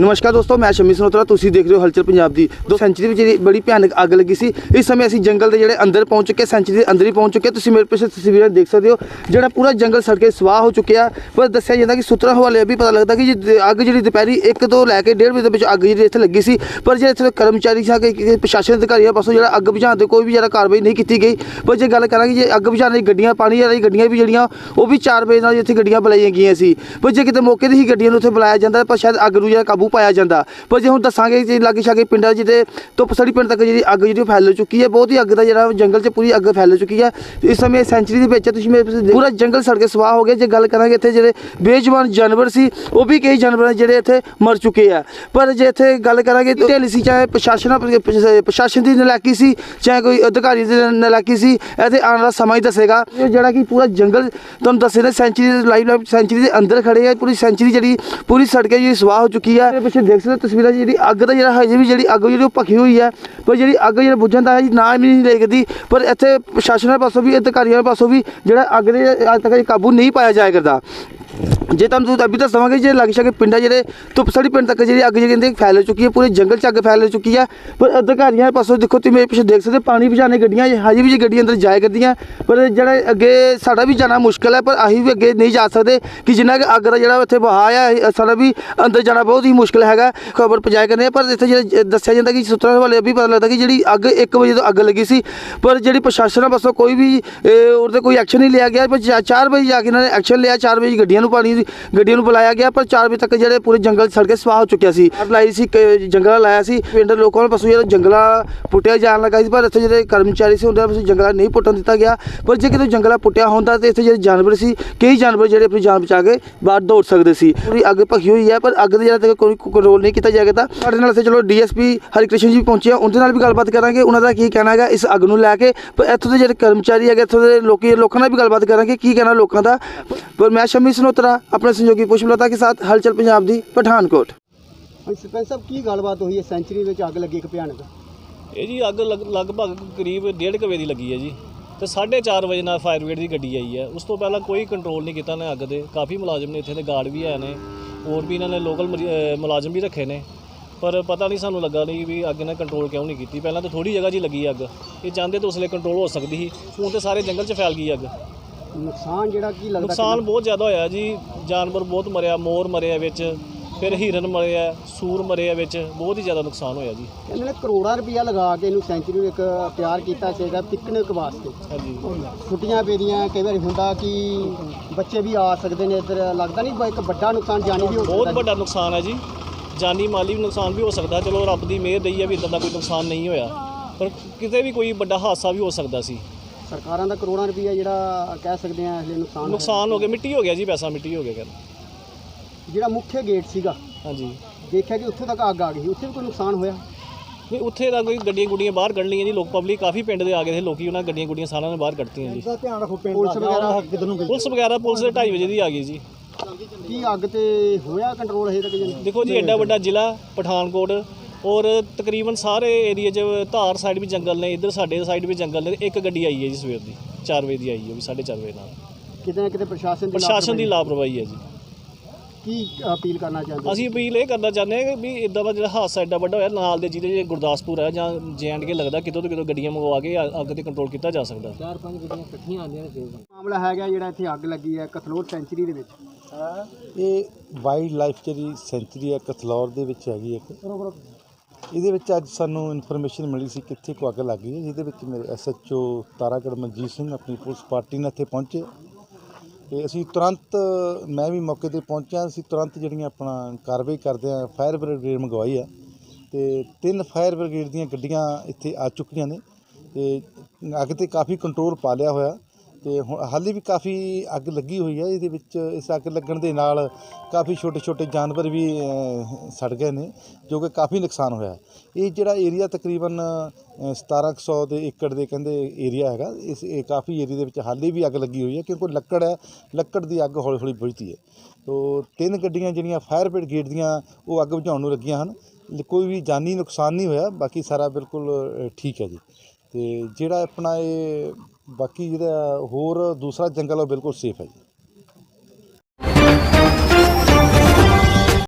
ਨਮਸਕਾਰ ਦੋਸਤੋ, ਮੈਂ ਸ਼ਮੀ ਸਨੋਤਰਾ ਤੁਸੀਂ ਦੇਖ ਰਹੇ ਹੋ ਹਲਚਲ ਪੰਜਾਬ ਦੀ। ਦੋ ਸੈਂਚਰੀ ਵਿੱਚ ਜਿਹੜੀ ਬੜੀ ਭਿਆਨਕ ਅੱਗ ਲੱਗੀ ਸੀ, ਇਸ ਸਮੇਂ ਅਸੀਂ ਜੰਗਲ ਦੇ ਜਿਹੜੇ ਅੰਦਰ ਪਹੁੰਚ ਚੁੱਕੇ, ਸੈਂਚਰੀ ਦੇ ਅੰਦਰ ਹੀ ਪਹੁੰਚ ਚੁੱਕੇ। ਤੁਸੀਂ ਮੇਰੇ ਪਿੱਛੇ ਤਸਵੀਰਾਂ ਦੇਖ ਸਕਦੇ ਹੋ, ਜਿਹੜਾ ਪੂਰਾ ਜੰਗਲ ਸੜ ਕੇ ਸਵਾਹ ਹੋ ਚੁੱਕਿਆ। ਪਰ ਦੱਸਿਆ ਜਾਂਦਾ ਕਿ ਸੂਤਰਾਂ ਹਵਾਲੇ ਵੀ ਪਤਾ ਲੱਗਦਾ ਕਿ ਅੱਗ ਜਿਹੜੀ ਦੁਪਹਿਰੀ 1 ਤੋਂ ਲੈ ਕੇ 1.5 ਵਜੇ ਦੇ ਵਿੱਚ ਅੱਗ ਜਿਹੜੀ ਇੱਥੇ ਲੱਗੀ ਸੀ, ਪਰ ਜਿਹੜੇ ਇੱਥੇ ਕਰਮਚਾਰੀ ਸੀ ਕਿ ਪ੍ਰਸ਼ਾਸਨ ਅਧਿਕਾਰੀਆਂ ਪਾਸੋਂ ਜਿਹੜਾ ਅੱਗ ਬੁਝਾਉਣ ਦੇ ਕੋਈ ਵੀ ਜਿਹੜਾ ਕਾਰਵਾਈ ਨਹੀਂ ਕੀਤੀ ਗਈ। ਪਰ ਜੇ ਗੱਲ ਕਰਾਂਗੇ ਜੇ ਅੱਗ ਬੁਝਾਉਣ ਲਈ ਗੱਡੀਆਂ, ਪਾਣੀ ਵਾਲੀ ਗੱਡੀਆਂ ਵੀ ਜਿਹੜੀਆਂ, ਉਹ ਵੀ 4 ਵਜੇ ਨਾਲ ਇੱਥੇ ਗੱਡੀਆਂ ਬੁਲਾਈਆਂ ਗਈਆਂ ਸੀ। ਪਰ ਜੇ ਕਿਤੇ ਮੌਕੇ ਤੇ ਹੀ ਗੱਡੀਆਂ ਨੂੰ ਉੱਥੇ ਬੁਲਾਇਆ ਜਾਂਦਾ ਪਰ ਸ਼ਾਇਦ ਅੱਗ ਨੂੰ ਜਿਹੜਾ ਕਾਬੂ ਪਾਇਆ ਜਾਂਦਾ। ਪਰ ਜੇ ਹੁਣ ਦੱਸਾਂਗੇ ਜੇ ਲਾਗੇ ਛਾਗੇ ਪਿੰਡਾਂ ਜਿਹਦੇ ਧੁੱਪਸੜੀ ਪਿੰਡ ਤੱਕ ਜਿਹੜੀ ਅੱਗ ਜਿਹੜੀ ਫੈਲ ਚੁੱਕੀ ਹੈ ਬਹੁਤ ਹੀ ਅੱਗ ਦਾ ਜਿਹੜਾ ਜੰਗਲ 'ਚ ਪੂਰੀ ਅੱਗ ਫੈਲ ਚੁੱਕੀ ਹੈ। ਇਸ ਸਮੇਂ ਸੈਂਚਰੀ ਦੇ ਵਿੱਚ ਤੁਸੀਂ ਮੇਰੇ ਪੂਰਾ ਜੰਗਲ ਸੜ ਕੇ ਸਵਾਹ ਹੋ ਗਿਆ। ਜੇ ਗੱਲ ਕਰਾਂਗੇ ਇੱਥੇ ਜਿਹੜੇ ਬੇਜਵਾਨ ਜਾਨਵਰ ਸੀ ਉਹ ਵੀ ਕਈ ਜਾਨਵਰ ਜਿਹੜੇ ਇੱਥੇ ਮਰ ਚੁੱਕੇ ਆ। ਪਰ ਜੇ ਇੱਥੇ ਗੱਲ ਕਰਾਂਗੇ ਢਿੱਲ ਸੀ ਚਾਹੇ ਪ੍ਰਸ਼ਾਸਨ ਪ੍ਰਸ਼ਾਸਨ ਦੀ ਨਲਾਇਕੀ ਸੀ ਚਾਹੇ ਕੋਈ ਅਧਿਕਾਰੀ ਦੀ ਨਲਾਇਕੀ ਸੀ ਇਹਦੇ ਆਉਣ ਵਾਲਾ ਸਮਾਂ ਹੀ ਦੱਸੇਗਾ। ਜਿਹੜਾ ਕਿ ਪੂਰਾ ਜੰਗਲ ਤੁਹਾਨੂੰ ਦੱਸੇ ਨੇ ਸੈਂਚਰੀ ਲਾਈਵ ਲਾਈਵ ਸੈਂਚਰੀ ਦੇ ਅੰਦਰ ਖੜੇ ਆ ਪੂਰੀ ਸੈਂਚਰੀ ਜਿਹੜੀ ਪੂਰੀ ਸੜ ਕੇ ਜਿਹੜੀ ਸਵਾਹ ਹੋ ਚੁੱਕੀ ਹੈ ਪਿੱਛੇ ਦੇਖ ਸਕਦੇ ਹੋ ਤਸਵੀਰਾਂ 'ਚ ਜਿਹੜੀ ਅੱਗ ਦਾ ਜਿਹੜਾ ਹਜੇ ਵੀ ਜਿਹੜੀ ਅੱਗ ਜਿਹੜੀ ਉਹ ਭਖੀ ਹੋਈ ਹੈ। ਪਰ ਜਿਹੜੀ ਅੱਗ ਜਿਹੜਾ ਬੁਝਣ ਦਾ ਜੀ, ਨਾਂ ਵੀ ਨਹੀਂ ਲੱਗਦੀ ਪਰ ਇੱਥੇ ਪ੍ਰਸ਼ਾਸਨ ਪਾਸੋਂ ਵੀ, ਅਧਿਕਾਰੀਆਂ ਦੇ ਪਾਸੋਂ ਵੀ ਜਿਹੜਾ ਅੱਗ ਦੇ ਅੱਜ ਤੱਕ ਕਾਬੂ ਨਹੀਂ ਪਾਇਆ ਜਾਇਆ ਕਰਦਾ। ਜੇ ਤੁਹਾਨੂੰ ਅਭੀ ਤਾਂ ਦਵਾਂਗੇ ਜੇ ਲੱਗ ਸ਼ਕੇ ਪਿੰਡਾਂ ਜਿਹੜੇ ਧੁੱਪਸੜੀ ਪਿੰਡ ਤੱਕ ਜਿਹੜੀ ਅੱਗ ਜਿਹੜੀ ਕਹਿੰਦੇ ਫੈਲ ਚੁੱਕੀ ਹੈ, ਪੂਰੇ ਜੰਗਲ 'ਚ ਅੱਗ ਫੈਲ ਚੁੱਕੀ ਹੈ ਪਰ ਅਧਿਕਾਰੀਆਂ ਪਾਸੋਂ ਦੇਖੋ ਤੁਸੀਂ ਮੇਰੇ ਪਿੱਛੇ ਦੇਖ ਸਕਦੇ ਪਾਣੀ ਬੁਝਾਣੇ ਗੱਡੀਆਂ, ਹਜੇ ਵੀ ਜੇ ਗੱਡੀਆਂ ਅੰਦਰ ਜਾਇਆ ਕਰਦੀਆਂ, ਪਰ ਜਿਹੜਾ ਅੱਗੇ ਸਾਡਾ ਵੀ ਜਾਣਾ ਮੁਸ਼ਕਲ ਹੈ, ਪਰ ਅਸੀਂ ਵੀ ਅੱਗੇ ਨਹੀਂ ਜਾ ਸਕਦੇ ਕਿ ਜਿੰਨਾ ਕਿ ਅੱਗ ਦਾ ਜਿਹੜਾ ਇੱਥੇ ਵਹਾਅ ਹੈ ਸਾਡਾ ਵੀ ਅੰਦਰ ਜਾਣਾ ਬਹੁਤ ਹੀ ਮੁਸ਼ਕਲ ਹੈਗਾ, ਖਬਰ ਪਹੁੰਚਾਇਆ ਕਰਨੇ ਪਰ ਇੱਥੇ ਜਿਹੜੇ ਦੱਸਿਆ ਜਾਂਦਾ ਕਿ ਸੂਤਰਾਂ ਵਾਲੇ ਵੀ ਪਤਾ ਲੱਗਦਾ ਕਿ ਜਿਹੜੀ ਅੱਗ 1 ਵਜੇ ਤੋਂ ਅੱਗ ਲੱਗੀ ਸੀ, ਪਰ ਜਿਹੜੀ ਪ੍ਰਸ਼ਾਸਨ ਪਾਸੋਂ ਕੋਈ ਵੀ ਉਹਦੇ ਕੋਈ ਐਕਸ਼ਨ ਨਹੀਂ ਲਿਆ ਗਿਆ, ਪਰ 4 ਵਜੇ ਜਾ ਕੇ ਇਹਨਾਂ ਨੇ ਐਕਸ਼ਨ ਲਿਆ 4 ਵਜੇ ਗੱਡੀਆਂ ਨੂੰ ਪਾਣੀ ਗੱਡੀਆਂ ਨੂੰ ਬੁਲਾਇਆ ਗਿਆ, ਪਰ 4 ਵਜੇ ਤੱਕ ਜਿਹੜੇ ਪੂਰੇ ਜੰਗਲ ਸੜ ਕੇ ਸਵਾਹ ਹੋ ਚੁੱਕਿਆ ਸੀ। ਲਾਈ ਸੀ ਜੰਗਲਾ ਲਾਇਆ ਸੀ। ਪਿੰਡ ਲੋਕਾਂ ਨੂੰ ਪਾਸੋਂ ਜਿਹੜਾ ਜੰਗਲਾ ਪੁੱਟਿਆ ਜਾਣ ਲੱਗਾ ਸੀ, ਪਰ ਇੱਥੇ ਜਿਹੜੇ ਕਰਮਚਾਰੀ ਸੀ, ਉਹਨਾਂ ਪਾਸੋਂ ਜੰਗਲਾ ਨਹੀਂ ਪੁੱਟਣ ਦਿੱਤਾ ਗਿਆ। ਪਰ ਜੇ ਕਿਤੇ ਜੰਗਲਾ ਪੁੱਟਿਆ ਹੁੰਦਾ, ਤੇ ਇੱਥੇ ਜਿਹੜੇ ਜਾਨਵਰ ਸੀ, ਕਈ ਜਾਨਵਰ ਜਿਹੜੇ ਆਪਣੀ ਜਾਨ ਬਚਾ ਕੇ ਬਾਹਰ ਦੌੜ ਸਕਦੇ ਸੀ। ਪੂਰੀ ਅੱਗ ਭਖੀ ਹੋਈ ਹੈ, ਪਰ ਅੱਗ ਦੇ ਜਿਹੜਾ ਤੱਕ ਕੋਈ ਕੰਟਰੋਲ ਨਹੀਂ ਕੀਤਾ ਜਾਏਗਾ ਤਾਂ ਸਾਡੇ ਨਾਲ ਇੱਥੇ ਚਲੋ ਡੀਐਸਪੀ ਹਰਿਕ੍ਰਿਸ਼ਨ ਜੀ ਪਹੁੰਚੇ ਆ, ਉਹਦੇ ਨਾਲ ਵੀ ਗੱਲਬਾਤ ਕਰਾਂਗੇ। ਉਹਨਾਂ ਦਾ ਕੀ ਕਹਿਣਾ ਹੈਗਾ ਇਸ ਅੱਗ ਨੂੰ ਲੈ ਕੇ? ਪਰ ਇੱਥੋਂ ਦੇ ਜਿਹੜੇ ਕਰਮਚਾਰੀ ਹੈਗੇ, ਇੱਥੋਂ ਦੇ ਲੋਕੀ, ਲੋਕਾਂ ਨਾਲ ਵੀ ਗੱਲਬਾਤ ਕਰਾਂਗੇ। ਕੀ ਕਹਿਣਾ ਲੋਕਾਂ ਦਾ? ਪਰ ਮੈਂ ਸ਼ਮੀ ਸਨੋਤਰਾ ਆਪਣੇ ਸਹਿਯੋਗੀ ਪੁਸ਼ਪਲਤਾ ਕੇ ਸਾਥ ਹਲਚਲ ਪੰਜਾਬ ਦੀ ਪਠਾਨਕੋਟ ਹਾਂਜੀ ਸਰਪੰਚ ਸਾਹਿਬ ਕੀ ਗੱਲਬਾਤ ਹੋਈ ਹੈ ਸੈਂਚਰੀ ਵਿੱਚ ਅੱਗ ਲੱਗੀ ਇੱਕ ਭਿਆਨਕ ਇਹ ਜੀ ਅੱਗ ਲਗ- ਲਗਭਗ ਕਰੀਬ 1.5 ਵਜੇ ਦੀ ਲੱਗੀ ਹੈ ਜੀ। ਤੇ 4:30 ਵਜੇ ਨਾਲ ਫਾਇਰ ਬ੍ਰਿਗੇਡ ਦੀ ਗੱਡੀ ਆਈ ਹੈ। ਉਸ ਤੋਂ ਪਹਿਲਾਂ ਕੋਈ ਕੰਟਰੋਲ ਨਹੀਂ ਕੀਤਾ ਨੇ ਅੱਗ ਦੇ। ਕਾਫੀ ਮੁਲਾਜ਼ਮ ਨੇ ਇੱਥੇ ਦੇ ਗਾਰਡ ਵੀ ਹੈ ਨੇ। ਹੋਰ ਵੀ ਇਹਨਾਂ ਨੇ ਲੋਕਲ ਮੁਲਾਜ਼ਮ ਵੀ ਰੱਖੇ ਨੇ। ਪਰ ਪਤਾ ਨਹੀਂ ਸਾਨੂੰ ਲੱਗਾ ਨਹੀਂ ਵੀ ਅੱਗ ਨੇ ਕੰਟਰੋਲ ਕਿਉਂ ਨਹੀਂ ਕੀਤੀ। ਪਹਿਲਾਂ ਤਾਂ ਥੋੜੀ ਜਗ੍ਹਾ 'ਚ ਲੱਗੀ ਅੱਗ। ਇਹ ਚਾਹੁੰਦੇ ਤਾਂ ਉਸਲੇ ਕੰਟਰੋਲ ਹੋ ਸਕਦੀ ਸੀ। ਹੁਣ ਤੇ ਸਾਰੇ ਜੰਗਲ 'ਚ ਫੈਲ ਗਈ ਅੱਗ। ਨੁਕਸਾਨ ਜਿਹੜਾ ਕੀ ਲੱਗਦਾ ਨੁਕਸਾਨ ਬਹੁਤ ਜ਼ਿਆਦਾ ਹੋਇਆ ਜੀ। ਜਾਨਵਰ ਬਹੁਤ ਮਰਿਆ ਮੋਰ ਮਰਿਆ ਵਿੱਚ ਫਿਰ ਹਿਰਨ ਮਰਿਆ ਸੂਰ ਮਰਿਆ ਵਿੱਚ ਬਹੁਤ ਹੀ ਜ਼ਿਆਦਾ ਨੁਕਸਾਨ ਹੋਇਆ ਜੀ। ਕਹਿੰਦੇ ਨੇ ਕਰੋੜਾਂ ਰੁਪਇਆ ਲਗਾ ਕੇ ਇਹਨੂੰ ਸੈਂਚਰੀ ਨੂੰ ਇੱਕ ਤਿਆਰ ਕੀਤਾ ਸੀਗਾ ਪਿਕਨਿਕ ਵਾਸਤੇ। ਹਾਂਜੀ। ਛੁੱਟੀਆਂ ਪੇਰੀਆਂ ਕਈ ਵਾਰੀ ਹੁੰਦਾ ਕਿ ਬੱਚੇ ਵੀ ਆ ਸਕਦੇ ਨੇ ਇੱਧਰ ਲੱਗਦਾ ਨਹੀਂ ਇੱਕ ਵੱਡਾ ਨੁਕਸਾਨ ਜਾਨੀ ਵੀ ਹੋ ਬਹੁਤ ਵੱਡਾ ਨੁਕਸਾਨ ਹੈ ਜੀ। ਜਾਨੀ ਮਾਲੀ ਵੀ ਨੁਕਸਾਨ ਵੀ ਹੋ ਸਕਦਾ ਚਲੋ ਰੱਬ ਦੀ ਮਿਹਰ ਰਹੀ ਹੈ ਵੀ ਇਦਾਂ ਦਾ ਕੋਈ ਨੁਕਸਾਨ ਨਹੀਂ ਹੋਇਆ। ਪਰ ਕਿਤੇ ਵੀ ਕੋਈ ਵੱਡਾ ਹਾਦਸਾ ਵੀ ਹੋ ਸਕਦਾ ਸੀ। ਸਰਕਾਰਾਂ ਦਾ ਕਰੋੜਾਂ ਰੁਪਇਆ ਜਿਹੜਾ ਕਹਿ ਸਕਦੇ ਆ ਲਈ ਨੁਕਸਾਨ ਹੋਇਆ। ਨੁਕਸਾਨ ਹੋ ਗਿਆ ਮਿੱਟੀ ਹੋ ਗਿਆ ਜੀ ਪੈਸਾ ਮਿੱਟੀ ਹੋ ਗਿਆ ਕਹਿੰਦੇ। ਜਿਹੜਾ ਮੁੱਖ ਗੇਟ ਸੀਗਾ ਹਾਂਜੀ। ਦੇਖਿਆ ਕਿ ਉੱਥੋਂ ਤੱਕ ਅੱਗ ਆ ਗਈ ਸੀ ਉੱਥੇ ਵੀ ਕੋਈ ਨੁਕਸਾਨ ਹੋਇਆ? ਨਹੀਂ ਉੱਥੇ ਤਾਂ ਕੋਈ ਗੱਡੀਆਂ ਗੁੱਡੀਆਂ ਬਾਹਰ ਕੱਢ ਲਈਆਂ ਜੀ ਲੋਕ ਪਬਲਿਕ ਕਾਫੀ ਪਿੰਡ ਦੇ ਆ ਗਏ ਸੀ ਲੋਕੀ ਉਹਨਾਂ ਗੱਡੀਆਂ ਗੁੱਡੀਆਂ ਸਾਰਿਆਂ ਨੇ ਬਾਹਰ ਕੱਢਤੀਆਂ ਜੀ। ਧਿਆਨ ਰੱਖੋ ਪੁਲਿਸ ਵਗੈਰਾ ਪੁਲਿਸ ਵਗੈਰਾ ਪੁਲਿਸ ਦੇ 2:30 ਵਜੇ ਦੀ ਆ ਗਈ ਜੀ। ਕੀ ਅੱਗ ਤੇ ਹੋਇਆ ਕੰਟਰੋਲ ਹਜੇ ਤੱਕ ਜੀ? ਦੇਖੋ ਜੀ ਐਡਾ ਵੱਡਾ ਜ਼ਿਲ੍ਹਾ ਪਠਾਨਕੋਟ ਔਰ ਤਕਰੀਬਨ ਸਾਰੇ ਏਰੀਆ 'ਚ ਧਾਰ ਸਾਈਡ ਵੀ ਜੰਗਲ ਨੇ ਇੱਧਰ ਸਾਡੇ ਸਾਈਡ ਵੀ ਜੰਗਲ ਨੇ ਇੱਕ ਗੱਡੀ ਆਈ ਹੈ ਜੀ ਸਵੇਰ ਦੀ 4 ਵਜੇ ਦੀ ਆਈ ਹੈ ਉਹ ਵੀ 4:30 ਵਜੇ ਨਾਲ। ਕਿਤੇ ਨਾ ਕਿਤੇ ਪ੍ਰਸ਼ਾਸਨ ਦੀ ਪ੍ਰਸ਼ਾਸਨ ਦੀ ਲਾਪਰਵਾਹੀ ਹੈ। ਜੀ। ਕੀ ਅਪੀਲ ਕਰਨਾ ਚਾਹੁੰਦੇ ਅਸੀਂ ਅਪੀਲ ਇਹ ਕਰਨਾ ਚਾਹੁੰਦੇ ਹਾਂ ਕਿ ਵੀ ਇਦਾਂ ਦਾ ਜਿਹੜਾ ਹਾਦਸਾ ਐਡਾ ਵੱਡਾ ਹੋਇਆ ਨਾਲ ਦੇ ਜਿਹਦੇ ਜੇ ਗੁਰਦਾਸਪੁਰ ਹੈ ਜਾਂ ਕੇ ਲੱਗਦਾ ਕਿਤੋਂ ਤੋਂ ਕਿਤੋਂ ਗੱਡੀਆਂ ਮੰਗਵਾ ਕੇ ਅੱਗ ਤੇ ਕੰਟਰੋਲ ਕੀਤਾ ਜਾ ਸਕਦਾ। ਚਾਰ ਪੰਜ ਗੱਡੀਆਂ ਇਕੱਠੀਆਂ ਆਉਂਦੀਆਂ ਨੇ ਫੇਰ ਮਾਮਲਾ ਹੈਗਾ ਜਿਹੜਾ ਇੱਥੇ ਅੱਗ ਲੱਗੀ ਹੈ ਕਥਲੋਰ ਸੈਂਚਰੀ ਦੇ ਵਿੱਚ। ਇਹ ਵਾਈਲਡ ਲਾਈਫ ਜਿਹੜੀ ਸੈਂਚਰੀ ਹੈ ਕਥਲੌਰ ਦੇ ਵਿੱਚ ਹੈਗੀ ਇੱਕ। ਇਹਦੇ ਵਿੱਚ ਅੱਜ ਸਾਨੂੰ ਇਨਫੋਰਮੇਸ਼ਨ ਮਿਲੀ ਸੀ ਕਿੱਥੇ ਕੋ ਅੱਗ ਲੱਗ ਗਈ ਹੈ, ਜਿਹਦੇ ਵਿੱਚ ਮੇਰੇ ਐਸਐਚਓ ਤਾਰਾਗੜ ਮਨਜੀਤ ਸਿੰਘ ਆਪਣੀ ਪੁਲਿਸ ਪਾਰਟੀ ਨਾਲ ਇੱਥੇ ਪਹੁੰਚੇ। ਤੇ ਅਸੀਂ ਤੁਰੰਤ, ਮੈਂ ਵੀ ਮੌਕੇ ਤੇ ਪਹੁੰਚਿਆ, ਅਸੀਂ ਤੁਰੰਤ ਜਿਹੜੀਆਂ ਆਪਣਾ ਕਾਰਵਾਈ ਕਰਦੇ ਆ ਫਾਇਰ ਬ੍ਰਿਗੇਡ ਮੰਗਵਾਈ ਆ ਤੇ ਤਿੰਨ ਫਾਇਰ ਬ੍ਰਿਗੇਡ ਦੀਆਂ ਗੱਡੀਆਂ ਇੱਥੇ ਆ ਚੁੱਕੀਆਂ ਨੇ ਤੇ ਅੱਗ ਤੇ ਕਾਫੀ ਕੰਟਰੋਲ ਪਾ ਲਿਆ ਹੋਇਆ। ਤੇ ਹੁਣ ਹਾਲੇ ਵੀ ਕਾਫੀ ਅੱਗ ਲੱਗੀ ਹੋਈ ਹੈ ਇਹਦੇ ਵਿੱਚ ਇਸ ਅੱਗ ਲੱਗਣ ਦੇ ਨਾਲ ਕਾਫੀ ਛੋਟੇ ਛੋਟੇ ਜਾਨਵਰ ਵੀ ਸੜ ਗਏ ਨੇ ਜੋ ਕਿ ਕਾਫੀ ਨੁਕਸਾਨ ਹੋਇਆ ਇਹ ਜਿਹੜਾ ਏਰੀਆ ਤਕਰੀਬਨ ਅਹ, 1700 ਦੇ ਏਕੜ ਦੇ ਕਹਿੰਦੇ ਏਰੀਆ ਹੈਗਾ ਇਸ ਇਹ ਕਾਫੀ ਏਰੀਆ ਦੇ ਵਿੱਚ ਹਾਲੇ ਵੀ ਅੱਗ ਲੱਗੀ ਹੋਈ ਹੈ ਕਿਉਂਕਿ ਲੱਕੜ ਹੈ ਲੱਕੜ ਦੀ ਅੱਗ ਹੌਲੀ ਹੌਲੀ ਬੁਝਦੀ ਹੈ। ਤੋ ਤਿੰਨ ਗੱਡੀਆਂ ਜਿਹੜੀਆਂ ਫਾਇਰ ਬ੍ਰਿਗੇਡ ਦੀਆਂ ਉਹ ਅੱਗ ਬੁਝਾਉਣ ਨੂੰ ਲੱਗੀਆਂ ਹਨ। ਕੋਈ ਵੀ ਜਾਨੀ ਨੁਕਸਾਨ ਨਹੀਂ ਹੋਇਆ ਬਾਕੀ ਸਾਰਾ ਬਿਲਕੁਲ ਠੀਕ ਹੈ ਜੀ। ਤੇ ਜਿਹੜਾ ਆਪਣਾ ਇਹ ਬਾਕੀ ਜਿਹੜਾ ਹੋਰ ਦੂਸਰਾ ਜੰਗਲ ਉਹ ਬਿਲਕੁਲ ਸੇਫ ਹੈ ਜੀ।